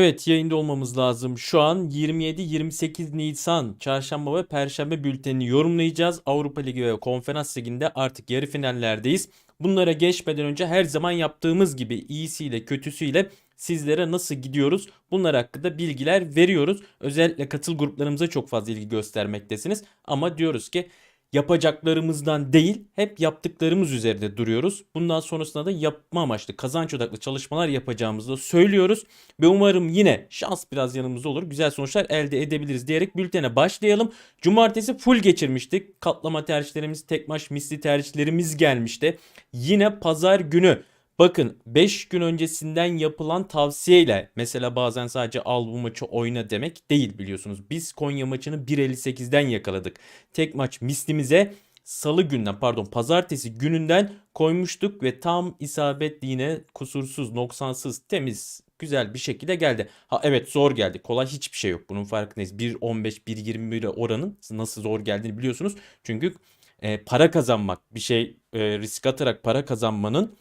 Evet yayında olmamız lazım. Şu an 27-28 Nisan Çarşamba ve Perşembe bültenini yorumlayacağız. Avrupa Ligi ve Konferans Ligi'nde artık yarı finallerdeyiz. Bunlara geçmeden önce her zaman yaptığımız gibi iyisiyle kötüsüyle sizlere nasıl gidiyoruz bunlar hakkında bilgiler veriyoruz. Özellikle katıl gruplarımıza çok fazla ilgi göstermektesiniz. Ama diyoruz ki yapacaklarımızdan değil hep yaptıklarımız üzerinde duruyoruz. Bundan sonrasında da yapma amaçlı kazanç odaklı çalışmalar yapacağımızı da söylüyoruz. Ve umarım yine şans biraz yanımızda olur. Güzel sonuçlar elde edebiliriz diyerek bültene başlayalım. Cumartesi full geçirmiştik. Katlama tercihlerimiz, tek maç misli tercihlerimiz gelmişti. Yine pazar günü Bakın 5 gün öncesinden yapılan tavsiyeyle mesela bazen sadece al bu maçı oyna demek değil biliyorsunuz. Biz Konya maçını 1.58'den yakaladık. Tek maç mislimize salı günden pardon pazartesi gününden koymuştuk ve tam isabetli yine kusursuz, noksansız, temiz, güzel bir şekilde geldi. Ha evet zor geldi. Kolay hiçbir şey yok. Bunun farkındayız. 1.15, 1.21 oranın nasıl zor geldiğini biliyorsunuz. Çünkü e, para kazanmak, bir şey e, risk atarak para kazanmanın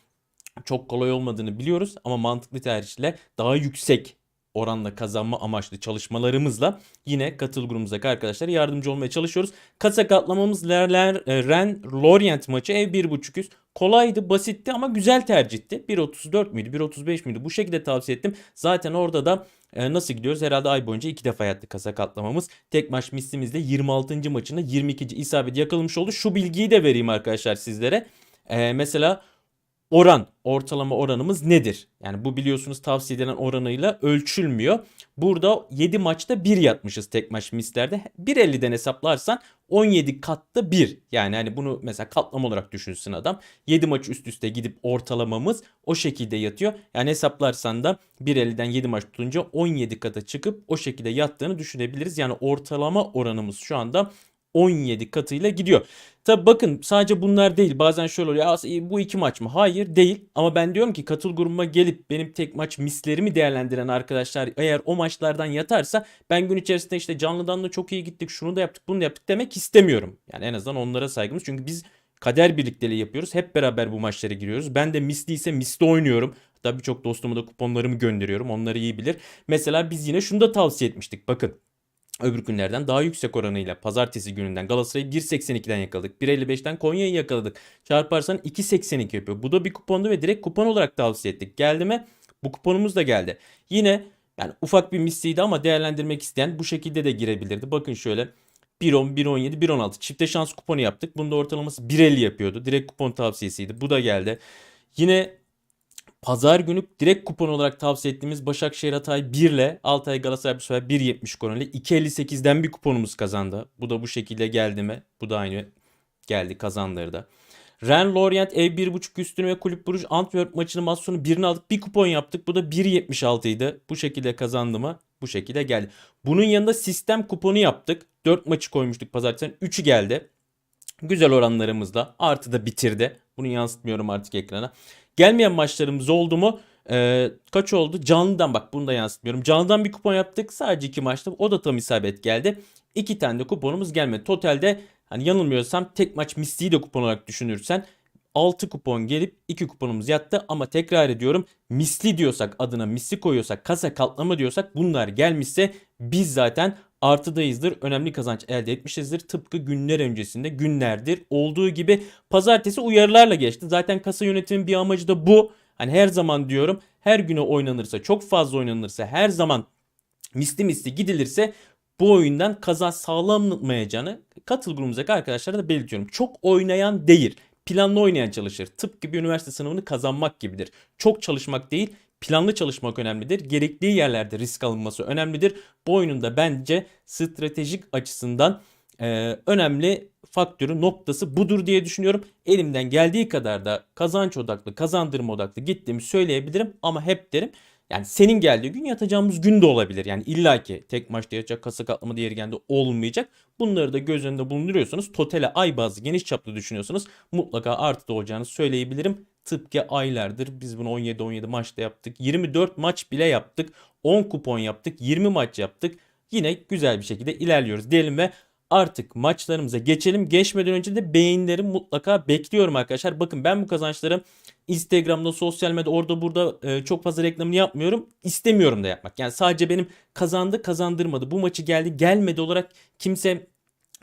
çok kolay olmadığını biliyoruz ama mantıklı tercihle daha yüksek oranla kazanma amaçlı çalışmalarımızla yine katıl grubumuzdaki arkadaşlara yardımcı olmaya çalışıyoruz. Kasa katlamamız Lerler, e, Ren Lorient maçı ev 1.500. Kolaydı, basitti ama güzel tercihti. 1.34 müydü, 1.35 müydü? Bu şekilde tavsiye ettim. Zaten orada da e, nasıl gidiyoruz? Herhalde ay boyunca iki defa yattı kasa katlamamız. Tek maç mislimizde 26. maçında 22. isabet yakalamış oldu. Şu bilgiyi de vereyim arkadaşlar sizlere. E, mesela oran, ortalama oranımız nedir? Yani bu biliyorsunuz tavsiye edilen oranıyla ölçülmüyor. Burada 7 maçta 1 yatmışız tek maç mislerde. 1.50'den hesaplarsan 17 katta 1. Yani hani bunu mesela katlama olarak düşünsün adam. 7 maç üst üste gidip ortalamamız o şekilde yatıyor. Yani hesaplarsan da 1.50'den 7 maç tutunca 17 kata çıkıp o şekilde yattığını düşünebiliriz. Yani ortalama oranımız şu anda 17 katıyla gidiyor. Tabi bakın sadece bunlar değil. Bazen şöyle oluyor. Bu iki maç mı? Hayır değil. Ama ben diyorum ki katıl grubuma gelip benim tek maç mislerimi değerlendiren arkadaşlar eğer o maçlardan yatarsa ben gün içerisinde işte canlıdan da çok iyi gittik. Şunu da yaptık bunu da yaptık demek istemiyorum. Yani en azından onlara saygımız. Çünkü biz kader birlikteliği yapıyoruz. Hep beraber bu maçlara giriyoruz. Ben de misli ise misli oynuyorum. Hatta birçok dostuma da kuponlarımı gönderiyorum. Onları iyi bilir. Mesela biz yine şunu da tavsiye etmiştik. Bakın öbür günlerden daha yüksek oranıyla pazartesi gününden Galatasaray'ı 1.82'den yakaladık. 1.55'ten Konya'yı yakaladık. Çarparsan 2.82 yapıyor. Bu da bir kupondu ve direkt kupon olarak tavsiye ettik. Geldi mi? Bu kuponumuz da geldi. Yine yani ufak bir misliydi ama değerlendirmek isteyen bu şekilde de girebilirdi. Bakın şöyle 1.10, 1.17, 1.16 çifte şans kuponu yaptık. Bunda ortalaması 1.50 yapıyordu. Direkt kupon tavsiyesiydi. Bu da geldi. Yine Pazar günü direkt kupon olarak tavsiye ettiğimiz Başakşehir Hatay 1 ile Altay Galatasaray bu sefer 1.70 konuyla 2.58'den bir kuponumuz kazandı. Bu da bu şekilde geldi mi? Bu da aynı geldi kazanları da. Ren Lorient ev 1.5 üstünü ve Kulüp Bruges Antwerp maçının maç sonu birini aldık. Bir kupon yaptık. Bu da 1.76 idi. Bu şekilde kazandı mı? Bu şekilde geldi. Bunun yanında sistem kuponu yaptık. 4 maçı koymuştuk pazartesi. 3'ü geldi. Güzel oranlarımızla. Artı da bitirdi. Bunu yansıtmıyorum artık ekrana. Gelmeyen maçlarımız oldu mu? Ee, kaç oldu? Canlıdan bak bunu da yansıtmıyorum. Canlıdan bir kupon yaptık. Sadece iki maçta. O da tam isabet geldi. İki tane de kuponumuz gelmedi. Totalde hani yanılmıyorsam tek maç misliği de kupon olarak düşünürsen 6 kupon gelip 2 kuponumuz yattı ama tekrar ediyorum misli diyorsak adına misli koyuyorsak kasa katlama diyorsak bunlar gelmişse biz zaten artıdayızdır. Önemli kazanç elde etmişizdir. Tıpkı günler öncesinde günlerdir olduğu gibi pazartesi uyarılarla geçti. Zaten kasa yönetimin bir amacı da bu. Hani her zaman diyorum her güne oynanırsa çok fazla oynanırsa her zaman misli misli gidilirse bu oyundan kazanç sağlanmayacağını katıl grubumuzdaki arkadaşlara da belirtiyorum. Çok oynayan değil planlı oynayan çalışır. Tıpkı bir üniversite sınavını kazanmak gibidir. Çok çalışmak değil planlı çalışmak önemlidir. Gerektiği yerlerde risk alınması önemlidir. Bu oyunun bence stratejik açısından e, önemli faktörü noktası budur diye düşünüyorum. Elimden geldiği kadar da kazanç odaklı, kazandırma odaklı gittiğimi söyleyebilirim ama hep derim yani senin geldiği gün yatacağımız gün de olabilir. Yani illaki tek maçta yatacak kasa katlama diğer gende olmayacak. Bunları da göz önünde bulunduruyorsanız totale ay bazı geniş çaplı düşünüyorsanız mutlaka artı da olacağını söyleyebilirim. Tıpkı aylardır biz bunu 17-17 maçta yaptık. 24 maç bile yaptık. 10 kupon yaptık. 20 maç yaptık. Yine güzel bir şekilde ilerliyoruz diyelim ve artık maçlarımıza geçelim. Geçmeden önce de beğenileri mutlaka bekliyorum arkadaşlar. Bakın ben bu kazançları Instagram'da, sosyal medyada orada burada e, çok fazla reklamını yapmıyorum. İstemiyorum da yapmak. Yani sadece benim kazandı kazandırmadı. Bu maçı geldi gelmedi olarak kimse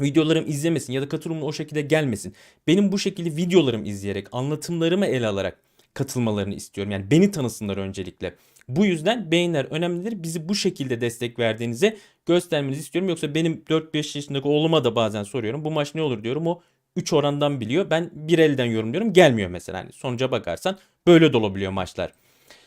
videolarım izlemesin ya da katılımın o şekilde gelmesin. Benim bu şekilde videolarım izleyerek, anlatımlarımı ele alarak katılmalarını istiyorum. Yani beni tanısınlar öncelikle. Bu yüzden beğeniler önemlidir. Bizi bu şekilde destek verdiğinizi göstermenizi istiyorum. Yoksa benim 4-5 yaşındaki oğluma da bazen soruyorum. Bu maç ne olur diyorum. O 3 orandan biliyor. Ben bir elden yorumluyorum. Gelmiyor mesela. Hani sonuca bakarsan böyle de olabiliyor maçlar.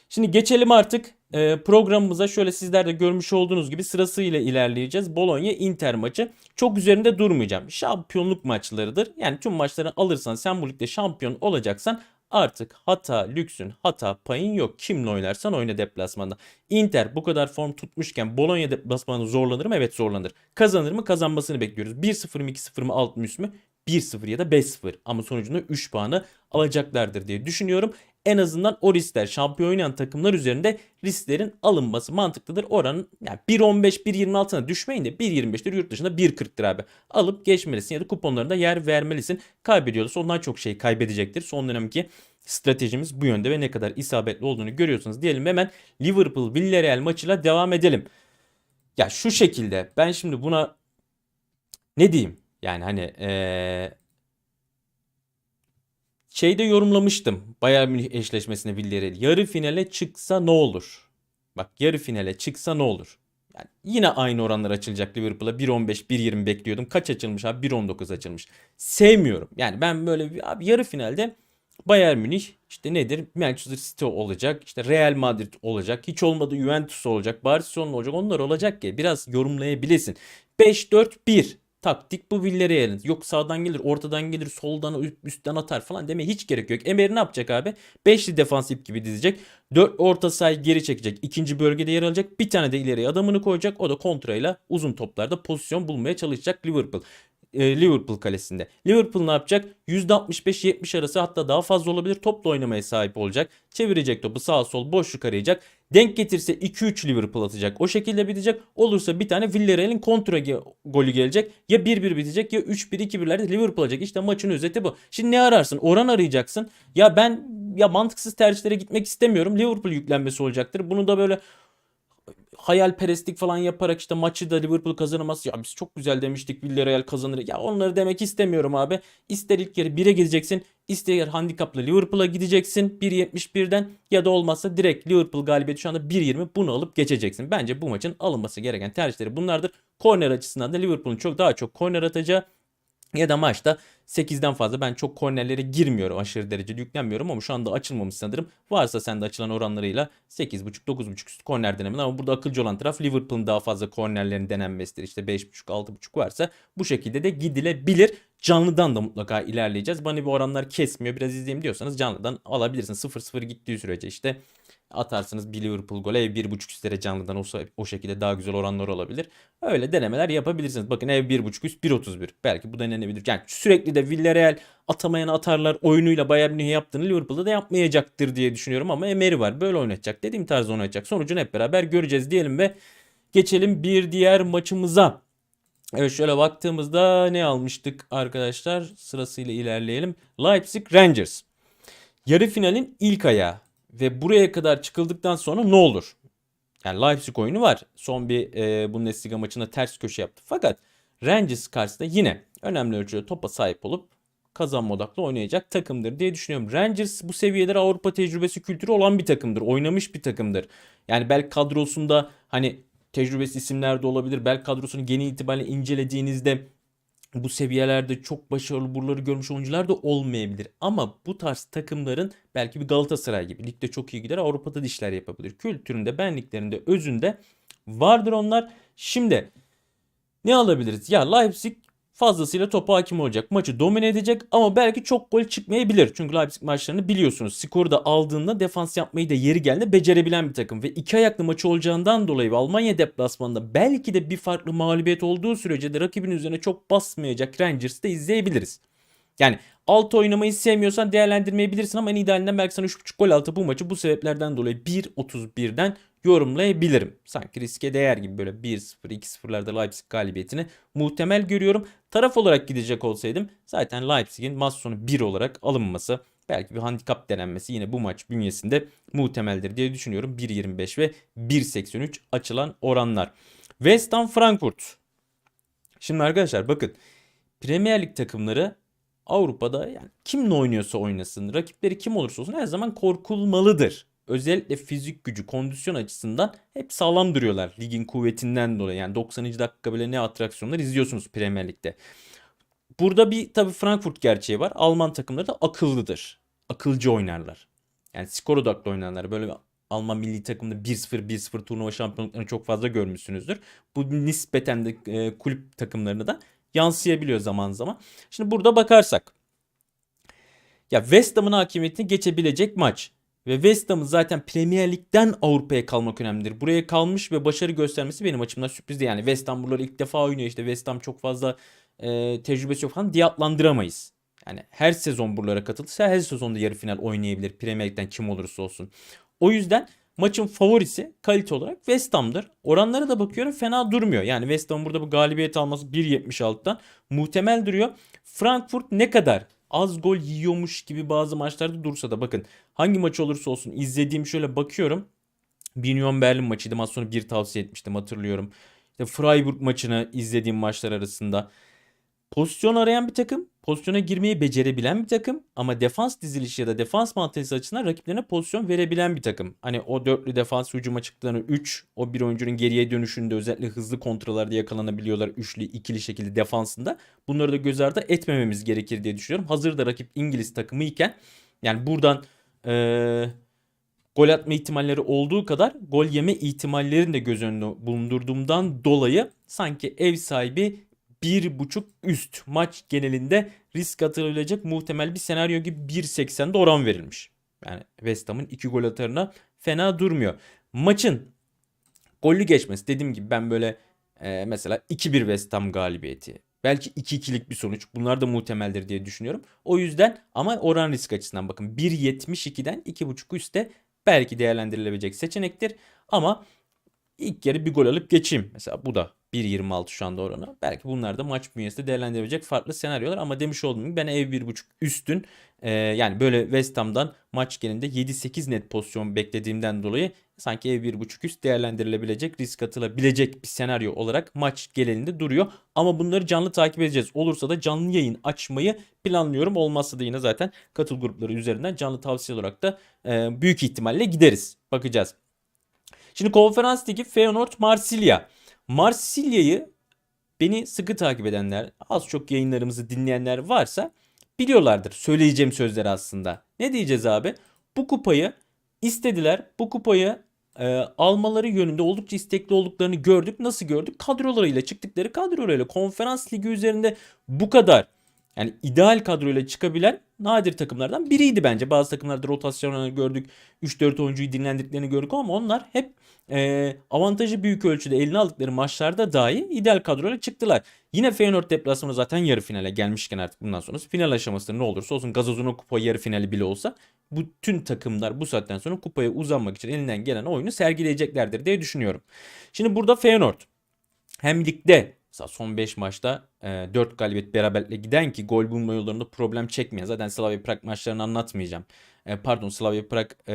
Şimdi geçelim artık e, programımıza. Şöyle sizler de görmüş olduğunuz gibi sırasıyla ilerleyeceğiz. Bologna Inter maçı. Çok üzerinde durmayacağım. Şampiyonluk maçlarıdır. Yani tüm maçları alırsan sen bu ligde şampiyon olacaksan artık hata lüksün hata payın yok. Kimle oynarsan oyna deplasmanda. Inter bu kadar form tutmuşken Bologna deplasmanında zorlanır mı? Evet zorlanır. Kazanır mı? Kazanmasını bekliyoruz. 1-0 mı 2-0 mı alt mı üst mü? 1-0 ya da 5-0 ama sonucunda 3 puanı alacaklardır diye düşünüyorum. En azından o riskler şampiyon oynayan takımlar üzerinde risklerin alınması mantıklıdır. Oranın yani 1.15 1.26'na düşmeyin de 1.25'tir yurt dışında 1.40'tır abi. Alıp geçmelisin ya da kuponlarında yer vermelisin. Kaybediyorsa ondan çok şey kaybedecektir. Son dönemki stratejimiz bu yönde ve ne kadar isabetli olduğunu görüyorsunuz. Diyelim hemen Liverpool Villarreal maçıyla devam edelim. Ya şu şekilde ben şimdi buna ne diyeyim? Yani hani ee, şeyde yorumlamıştım. Bayern Münih eşleşmesine Villarreal. Yarı finale çıksa ne olur? Bak yarı finale çıksa ne olur? Yani yine aynı oranlar açılacak Liverpool'a. 1.15, 1.20 bekliyordum. Kaç açılmış abi? 1.19 açılmış. Sevmiyorum. Yani ben böyle bir abi yarı finalde Bayern Münih işte nedir? Manchester City olacak. işte Real Madrid olacak. Hiç olmadı Juventus olacak. Barcelona olacak. Onlar olacak ki biraz yorumlayabilirsin. 5-4-1 taktik bu Villarreal'in. Yok sağdan gelir, ortadan gelir, soldan üstten atar falan demeye hiç gerek yok. Emery ne yapacak abi? Beşli defansif gibi dizecek. Dört orta sahayı geri çekecek. ikinci bölgede yer alacak. Bir tane de ileriye adamını koyacak. O da kontrayla uzun toplarda pozisyon bulmaya çalışacak Liverpool Liverpool kalesinde. Liverpool ne yapacak? %65-70 arası hatta daha fazla olabilir. Topla oynamaya sahip olacak. Çevirecek topu sağa sol boşluk arayacak. Denk getirse 2-3 Liverpool atacak. O şekilde bitecek. Olursa bir tane Villarreal'in kontra golü gelecek. Ya 1-1 bitecek ya 3-1-2-1'lerde Liverpool alacak. İşte maçın özeti bu. Şimdi ne ararsın? Oran arayacaksın. Ya ben ya mantıksız tercihlere gitmek istemiyorum. Liverpool yüklenmesi olacaktır. Bunu da böyle hayalperestlik falan yaparak işte maçı da Liverpool kazanamaz. Ya biz çok güzel demiştik Villarreal kazanır. Ya onları demek istemiyorum abi. İster ilk yarı 1'e gideceksin. ister handikapla Liverpool'a gideceksin 1.71'den ya da olmazsa direkt Liverpool galibiyeti şu anda 1.20 bunu alıp geçeceksin. Bence bu maçın alınması gereken tercihleri bunlardır. Korner açısından da Liverpool'un çok daha çok korner atacağı ya da maçta 8'den fazla ben çok kornerlere girmiyorum aşırı derecede yüklenmiyorum ama şu anda açılmamış sanırım. Varsa sende açılan oranlarıyla 8.5-9.5 üstü korner denemen ama burada akılcı olan taraf Liverpool'un daha fazla kornerlerin denenmesidir. İşte 5.5-6.5 varsa bu şekilde de gidilebilir. Canlıdan da mutlaka ilerleyeceğiz. Bana bir oranlar kesmiyor biraz izleyeyim diyorsanız canlıdan alabilirsin. 0-0 gittiği sürece işte atarsınız bir Liverpool gole ev 1.5 üstlere canlıdan olsa o şekilde daha güzel oranlar olabilir. Öyle denemeler yapabilirsiniz. Bakın ev 1.5 üst 1.31. Belki bu denenebilir. Yani sürekli de Villarreal atamayan atarlar oyunuyla Bayern Münih'e yaptığını Liverpool'da da yapmayacaktır diye düşünüyorum ama Emery var. Böyle oynatacak. Dediğim tarzda oynatacak. Sonucunu hep beraber göreceğiz diyelim ve geçelim bir diğer maçımıza. Evet şöyle baktığımızda ne almıştık arkadaşlar? Sırasıyla ilerleyelim. Leipzig Rangers. Yarı finalin ilk ayağı ve buraya kadar çıkıldıktan sonra ne olur? Yani Leipzig oyunu var. Son bir e, Bundesliga maçında ters köşe yaptı. Fakat Rangers karşısında yine önemli ölçüde topa sahip olup kazanma odaklı oynayacak takımdır diye düşünüyorum. Rangers bu seviyelere Avrupa tecrübesi kültürü olan bir takımdır. Oynamış bir takımdır. Yani belki kadrosunda hani tecrübesi isimler de olabilir. Belki kadrosunu genel itibariyle incelediğinizde bu seviyelerde çok başarılı buraları görmüş oyuncular da olmayabilir. Ama bu tarz takımların belki bir Galatasaray gibi ligde çok iyi gider Avrupa'da da işler yapabilir. Kültüründe, benliklerinde, özünde vardır onlar. Şimdi ne alabiliriz? Ya Leipzig fazlasıyla topa hakim olacak. Maçı domine edecek ama belki çok gol çıkmayabilir. Çünkü Leipzig maçlarını biliyorsunuz. Skoru da aldığında defans yapmayı da yeri geldiğinde becerebilen bir takım. Ve iki ayaklı maçı olacağından dolayı Almanya deplasmanında belki de bir farklı mağlubiyet olduğu sürece de rakibin üzerine çok basmayacak Rangers'ı da izleyebiliriz. Yani altı oynamayı sevmiyorsan değerlendirmeyebilirsin ama en idealinden belki sana 3.5 gol altı bu maçı bu sebeplerden dolayı 1.31'den yorumlayabilirim. Sanki riske değer gibi böyle 1-0 2-0'larda Leipzig galibiyetini muhtemel görüyorum. Taraf olarak gidecek olsaydım zaten Leipzig'in maç sonu 1 olarak alınması belki bir handikap denenmesi yine bu maç bünyesinde muhtemeldir diye düşünüyorum. 1.25 ve 1.83 açılan oranlar. West Ham Frankfurt. Şimdi arkadaşlar bakın Premier Lig takımları Avrupa'da yani kimle oynuyorsa oynasın, rakipleri kim olursa olsun her zaman korkulmalıdır. Özellikle fizik gücü, kondisyon açısından hep sağlam duruyorlar ligin kuvvetinden dolayı. Yani 90. dakika bile ne atraksiyonlar izliyorsunuz Premier Lig'de. Burada bir tabii Frankfurt gerçeği var. Alman takımları da akıllıdır. Akılcı oynarlar. Yani skor odaklı oynarlar. Böyle Alman milli takımında 1-0 1-0 turnuva şampiyonluklarını çok fazla görmüşsünüzdür. Bu nispeten de e, kulüp takımlarını da yansıyabiliyor zaman zaman. Şimdi burada bakarsak ya West Ham'ın hakimiyetini geçebilecek maç. Ve West Ham'ın zaten Premier Lig'den Avrupa'ya kalmak önemlidir. Buraya kalmış ve başarı göstermesi benim açımdan sürprizdi. Yani West Ham buraları ilk defa oynuyor. İşte West Ham çok fazla e, tecrübesi yok falan diye adlandıramayız. Yani her sezon buralara katılırsa her sezonda yarı final oynayabilir. Premier Lig'den kim olursa olsun. O yüzden maçın favorisi kalite olarak West Ham'dır. Oranlara da bakıyorum fena durmuyor. Yani West Ham burada bu galibiyet alması 1.76'dan muhtemel duruyor. Frankfurt ne kadar az gol yiyormuş gibi bazı maçlarda dursa da bakın hangi maç olursa olsun izlediğim şöyle bakıyorum. Union Berlin maçıydı. Maç sonu bir tavsiye etmiştim hatırlıyorum. İşte Freiburg maçını izlediğim maçlar arasında. Pozisyon arayan bir takım, pozisyona girmeyi becerebilen bir takım ama defans dizilişi ya da defans mantalitesi açısından rakiplerine pozisyon verebilen bir takım. Hani o dörtlü defans hücuma çıktıklarını 3, o bir oyuncunun geriye dönüşünde özellikle hızlı kontralarda yakalanabiliyorlar üçlü, ikili şekilde defansında. Bunları da göz ardı etmememiz gerekir diye düşünüyorum. Hazır da rakip İngiliz takımı iken yani buradan ee, gol atma ihtimalleri olduğu kadar gol yeme ihtimallerini de göz önüne bulundurduğumdan dolayı sanki ev sahibi bir buçuk üst maç genelinde risk atılabilecek muhtemel bir senaryo gibi 1.80'de oran verilmiş. Yani West Ham'ın 2 gol atarına fena durmuyor. Maçın gollü geçmesi dediğim gibi ben böyle e, mesela 2-1 West Ham galibiyeti belki 2-2'lik bir sonuç bunlar da muhtemeldir diye düşünüyorum. O yüzden ama oran risk açısından bakın 1.72'den 2.5 üstte belki değerlendirilebilecek seçenektir. Ama ilk yarı bir gol alıp geçeyim. Mesela bu da 1.26 şu anda oranı. Belki bunlar da maç bünyesinde değerlendirebilecek farklı senaryolar ama demiş olduğum gibi ben ev 1.5 üstün e, yani böyle West Ham'dan maç genelinde 7-8 net pozisyon beklediğimden dolayı sanki ev 1.5 üst değerlendirilebilecek risk atılabilecek bir senaryo olarak maç genelinde duruyor. Ama bunları canlı takip edeceğiz. Olursa da canlı yayın açmayı planlıyorum. Olmazsa da yine zaten katıl grupları üzerinden canlı tavsiye olarak da e, büyük ihtimalle gideriz. Bakacağız. Şimdi konferans ligi Feyenoord Marsilya. Marsilya'yı beni sıkı takip edenler, az çok yayınlarımızı dinleyenler varsa biliyorlardır söyleyeceğim sözleri aslında. Ne diyeceğiz abi? Bu kupayı istediler. Bu kupayı e, almaları yönünde oldukça istekli olduklarını gördük. Nasıl gördük? Kadrolarıyla çıktıkları kadrolarıyla konferans ligi üzerinde bu kadar yani ideal kadroyla çıkabilen nadir takımlardan biriydi bence. Bazı takımlarda rotasyonları gördük. 3-4 oyuncuyu dinlendiklerini gördük ama onlar hep e, avantajı büyük ölçüde eline aldıkları maçlarda dahi ideal kadroyla çıktılar. Yine Feyenoord deplasmanı zaten yarı finale gelmişken artık bundan sonra final aşamasında ne olursa olsun Gazozuna kupa yarı finali bile olsa bütün takımlar bu saatten sonra kupaya uzanmak için elinden gelen oyunu sergileyeceklerdir diye düşünüyorum. Şimdi burada Feyenoord hem ligde Mesela son 5 maçta e, 4 galibiyet beraberlikle giden ki gol bulma yollarında problem çekmeyen. Zaten Slavia Prag maçlarını anlatmayacağım. E, pardon Slavia Prag e,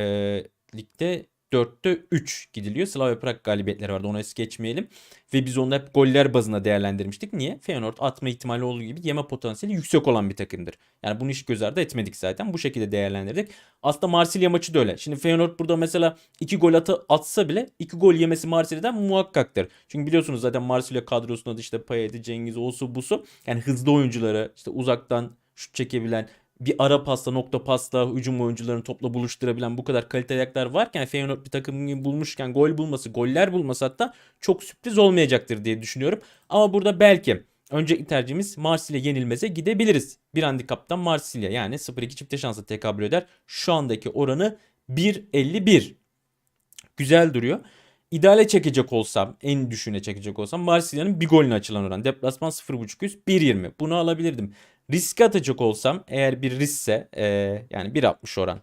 ligde 4'te 3 gidiliyor. Slavia Prag galibiyetleri vardı onu es geçmeyelim. Ve biz onu hep goller bazına değerlendirmiştik. Niye? Feyenoord atma ihtimali olduğu gibi yeme potansiyeli yüksek olan bir takımdır. Yani bunu hiç göz ardı etmedik zaten. Bu şekilde değerlendirdik. Aslında Marsilya maçı da öyle. Şimdi Feyenoord burada mesela 2 gol atı, atsa bile 2 gol yemesi Marsilya'dan muhakkaktır. Çünkü biliyorsunuz zaten Marsilya kadrosunda da işte Payet'i, Cengiz, Osu, Busu. Yani hızlı oyuncuları işte uzaktan şut çekebilen bir ara pasta, nokta pasta, hücum oyuncularını topla buluşturabilen bu kadar kaliteli ayaklar varken Feyenoord bir takım bulmuşken gol bulması, goller bulması hatta çok sürpriz olmayacaktır diye düşünüyorum. Ama burada belki önceki tercihimiz Marsilya yenilmeze gidebiliriz. Bir handikaptan Marsilya yani 0-2 çifte şansa tekabül eder. Şu andaki oranı 1.51. Güzel duruyor. İdeale çekecek olsam, en düşüne çekecek olsam Marsilya'nın bir golüne açılan oran. Deplasman 0.5 üst 1.20. Bunu alabilirdim. Riske atacak olsam eğer bir riskse e, yani 1.60 oran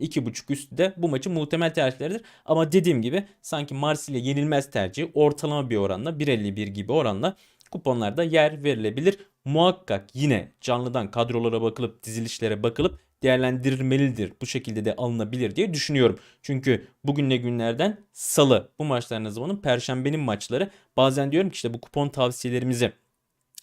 2.5 üstü de bu maçın muhtemel tercihleridir. Ama dediğim gibi sanki Marsilya yenilmez tercihi ortalama bir oranla 1.51 gibi oranla kuponlarda yer verilebilir. Muhakkak yine canlıdan kadrolara bakılıp dizilişlere bakılıp değerlendirilmelidir. Bu şekilde de alınabilir diye düşünüyorum. Çünkü bugün ne günlerden salı bu maçların ne zamanın perşembenin maçları. Bazen diyorum ki işte bu kupon tavsiyelerimizi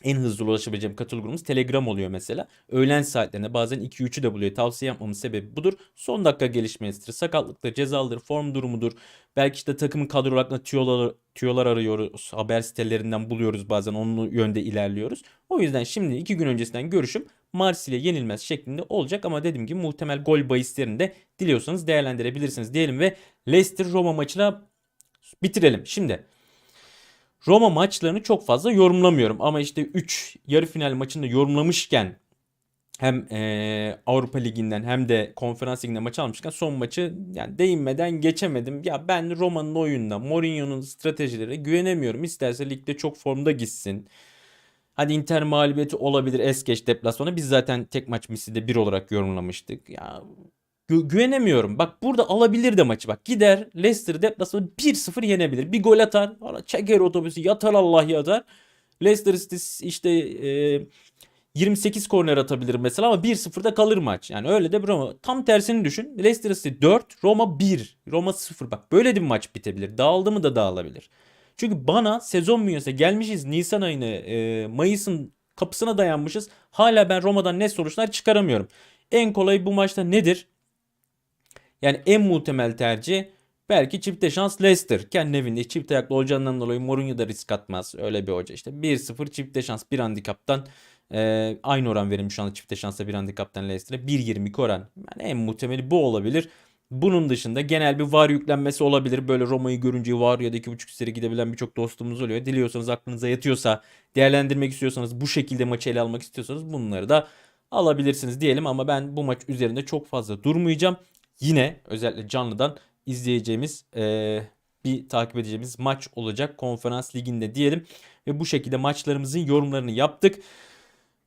en hızlı ulaşabileceğim katıl grubumuz Telegram oluyor mesela. Öğlen saatlerinde bazen 2-3'ü de buluyor. Tavsiye yapmamın sebebi budur. Son dakika gelişmesidir. Sakatlıktır, cezalıdır, form durumudur. Belki işte takımın kadro hakkında tüyolar, tüyolar arıyoruz. Haber sitelerinden buluyoruz bazen. Onun yönde ilerliyoruz. O yüzden şimdi 2 gün öncesinden görüşüm Marsilya yenilmez şeklinde olacak ama dediğim gibi muhtemel gol bahislerini de diliyorsanız değerlendirebilirsiniz diyelim ve Leicester Roma maçına bitirelim. Şimdi Roma maçlarını çok fazla yorumlamıyorum ama işte 3 yarı final maçında yorumlamışken hem e, Avrupa Ligi'nden hem de Konferans Ligi'nde maç almışken son maçı yani değinmeden geçemedim. Ya ben Roma'nın oyununa, Mourinho'nun stratejilerine güvenemiyorum. İsterse ligde çok formda gitsin. Hadi Inter mağlubiyeti olabilir es geç deplasmana. Biz zaten tek maç misli de bir olarak yorumlamıştık. Ya gü- güvenemiyorum. Bak burada alabilir de maçı. Bak gider Leicester deplasmanı 1-0 yenebilir. Bir gol atar. Çeker otobüsü yatar Allah yatar. Leicester City işte e, 28 korner atabilir mesela ama 1-0'da kalır maç. Yani öyle de Roma. Tam tersini düşün. Leicester City 4, Roma 1. Roma 0. Bak böyle de bir maç bitebilir. Dağıldı mı da dağılabilir. Çünkü bana sezon bünyesinde gelmişiz Nisan ayını e, Mayıs'ın kapısına dayanmışız. Hala ben Roma'dan ne sonuçlar çıkaramıyorum. En kolay bu maçta nedir? Yani en muhtemel tercih belki çifte şans Leicester. Kendi evinde çift ayaklı olacağından dolayı Mourinho da risk atmaz. Öyle bir hoca işte. 1-0 çifte şans bir handikaptan e, aynı oran verilmiş şu anda çifte şansa bir handikaptan Leicester'a. 1.22 oran. Yani en muhtemeli bu olabilir. Bunun dışında genel bir var yüklenmesi olabilir. Böyle Roma'yı görünce var ya da 2.5 üstleri gidebilen birçok dostumuz oluyor. Diliyorsanız aklınıza yatıyorsa, değerlendirmek istiyorsanız, bu şekilde maçı ele almak istiyorsanız bunları da alabilirsiniz diyelim. Ama ben bu maç üzerinde çok fazla durmayacağım. Yine özellikle canlıdan izleyeceğimiz e, bir takip edeceğimiz maç olacak konferans liginde diyelim. Ve bu şekilde maçlarımızın yorumlarını yaptık.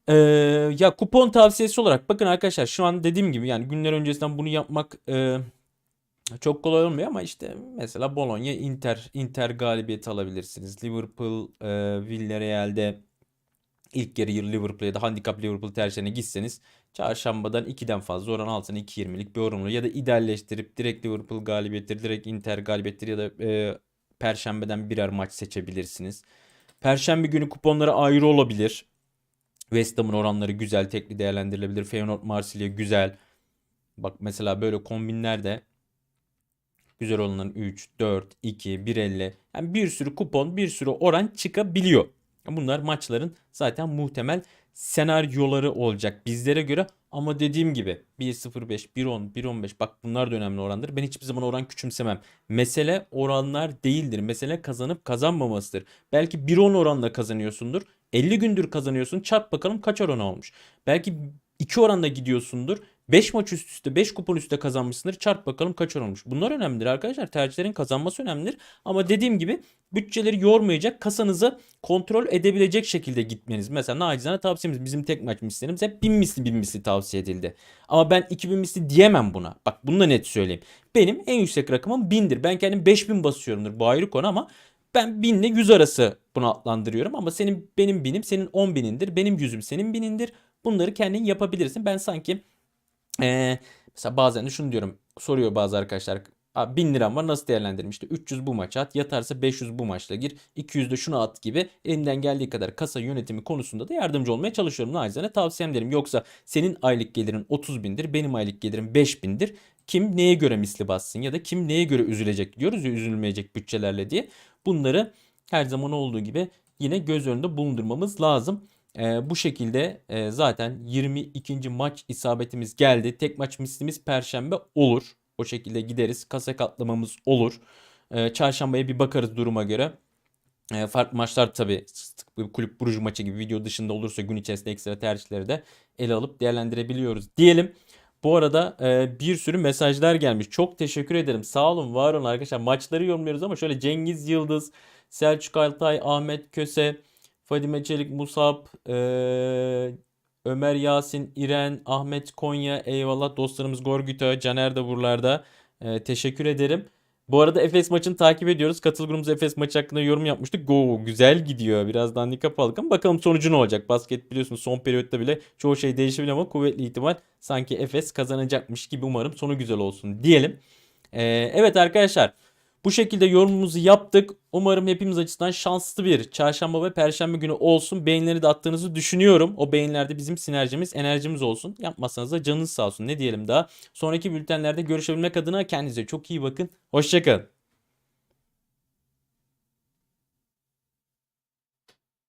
Ee, ya kupon tavsiyesi olarak bakın arkadaşlar şu an dediğim gibi yani günler öncesinden bunu yapmak e, çok kolay olmuyor ama işte mesela Bologna Inter Inter galibiyeti alabilirsiniz. Liverpool e, Villarreal'de ilk yarı Liverpool ya da handikap Liverpool tercihine gitseniz çarşambadan 2'den fazla oran altına 2.20'lik bir oran olur. Ya da idealleştirip direkt Liverpool galibiyettir, direkt Inter galibiyettir ya da e, perşembeden birer maç seçebilirsiniz. Perşembe günü kuponları ayrı olabilir. West Ham'ın oranları güzel, tekli değerlendirilebilir. Feyenoord Marsilya güzel. Bak mesela böyle kombinlerde güzel olanların 3, 4, 2, 1.50 yani bir sürü kupon, bir sürü oran çıkabiliyor. Bunlar maçların zaten muhtemel senaryoları olacak bizlere göre. Ama dediğim gibi 1.05, 1.10, 1.15 bak bunlar da önemli orandır. Ben hiçbir zaman oran küçümsemem. Mesele oranlar değildir. Mesele kazanıp kazanmamasıdır. Belki 1.10 oranla kazanıyorsundur. 50 gündür kazanıyorsun. Çarp bakalım kaç oran olmuş. Belki 2 oranla gidiyorsundur. 5 maç üst üste 5 kupon üstte kazanmışsındır. Çarp bakalım kaç olmuş. Bunlar önemlidir arkadaşlar. Tercihlerin kazanması önemlidir. Ama dediğim gibi bütçeleri yormayacak, kasanızı kontrol edebilecek şekilde gitmeniz. Mesela nacizane tavsiyemiz bizim tek maç mislerimiz hep 1000 misli 1000 misli tavsiye edildi. Ama ben 2000 misli diyemem buna. Bak bunu da net söyleyeyim. Benim en yüksek rakamım 1000'dir. Ben kendim 5000 basıyorumdur bu ayrı konu ama ben 1000 ile 100 arası bunu adlandırıyorum. Ama senin benim binim senin 10 binindir. Benim yüzüm senin binindir. Bunları kendin yapabilirsin. Ben sanki ee, mesela bazen de şunu diyorum. Soruyor bazı arkadaşlar. Abi 1000 liram var nasıl değerlendiririm? İşte 300 bu maça at. Yatarsa 500 bu maçla gir. 200 de şunu at gibi elimden geldiği kadar kasa yönetimi konusunda da yardımcı olmaya çalışıyorum. Nacizane tavsiyem derim. Yoksa senin aylık gelirin 30 bindir. Benim aylık gelirim 5 bindir. Kim neye göre misli bassın ya da kim neye göre üzülecek diyoruz ya üzülmeyecek bütçelerle diye. Bunları her zaman olduğu gibi yine göz önünde bulundurmamız lazım. E, bu şekilde e, zaten 22. maç isabetimiz geldi. Tek maç mislimiz perşembe olur. O şekilde gideriz. Kasa katlamamız olur. E, çarşambaya bir bakarız duruma göre. E, farklı maçlar tabii kulüp burucu maçı gibi video dışında olursa gün içerisinde ekstra tercihleri de ele alıp değerlendirebiliyoruz diyelim. Bu arada e, bir sürü mesajlar gelmiş. Çok teşekkür ederim. Sağ olun, var olun arkadaşlar. Maçları yorumluyoruz ama şöyle Cengiz Yıldız, Selçuk Altay, Ahmet Köse, Fadime Çelik, Musab, e, Ömer Yasin, İren, Ahmet Konya, eyvallah dostlarımız Gorgüto, Caner de buralarda. Ee, teşekkür ederim. Bu arada Efes maçını takip ediyoruz. Katıl Efes maçı hakkında yorum yapmıştık. Go güzel gidiyor. Birazdan handikap aldık ama bakalım sonucu ne olacak. Basket biliyorsunuz son periyotta bile çoğu şey değişebilir ama kuvvetli ihtimal sanki Efes kazanacakmış gibi umarım sonu güzel olsun diyelim. Ee, evet arkadaşlar bu şekilde yorumumuzu yaptık. Umarım hepimiz açısından şanslı bir çarşamba ve perşembe günü olsun. Beğenileri de attığınızı düşünüyorum. O beğenilerde bizim sinerjimiz, enerjimiz olsun. Yapmazsanız da canınız sağ olsun. Ne diyelim daha. Sonraki bültenlerde görüşebilmek adına kendinize çok iyi bakın. Hoşçakalın.